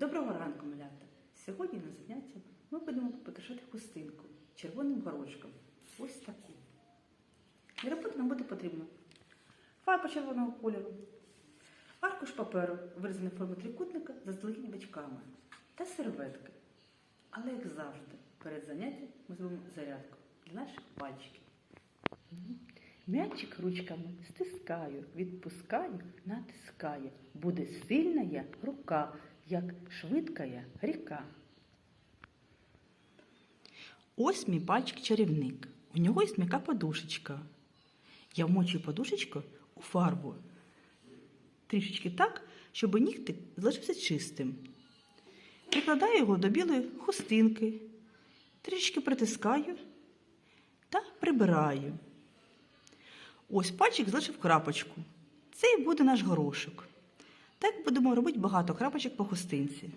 Доброго ранку, малята! Сьогодні на заняття ми будемо прикрашати хустинку червоним горошком. Ось таку. Для роботи нам буде потрібно фарба червоного кольору, аркуш паперу, вирізаний в формі трикутника з заздалегідь бачками та серветки. Але, як завжди, перед заняттям ми зробимо зарядку для наших пальчиків. М'ячик ручками стискаю, відпускаю, натискаю. Буде сильна я рука, як швидкая ріка. Ось мій пальчик чарівник. У нього є м'яка подушечка. Я вмочую подушечку у фарбу. Трішечки так, щоб нігтик залишився чистим. Прикладаю його до білої хустинки, трішки притискаю та прибираю. Ось пальчик залишив крапочку. Це і буде наш горошок. Так будемо робити багато крапочок по хустинці.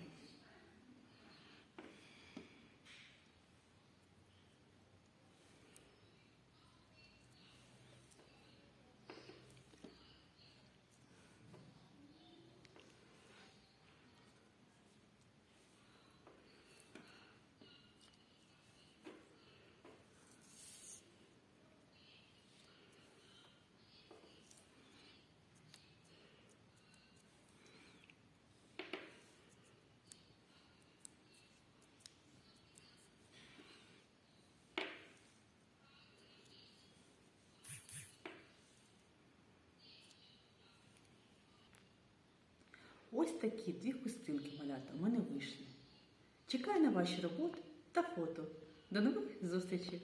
Ось такі дві хустинки малята у мене вийшли. Чекаю на ваші роботи та фото. До нових зустрічей!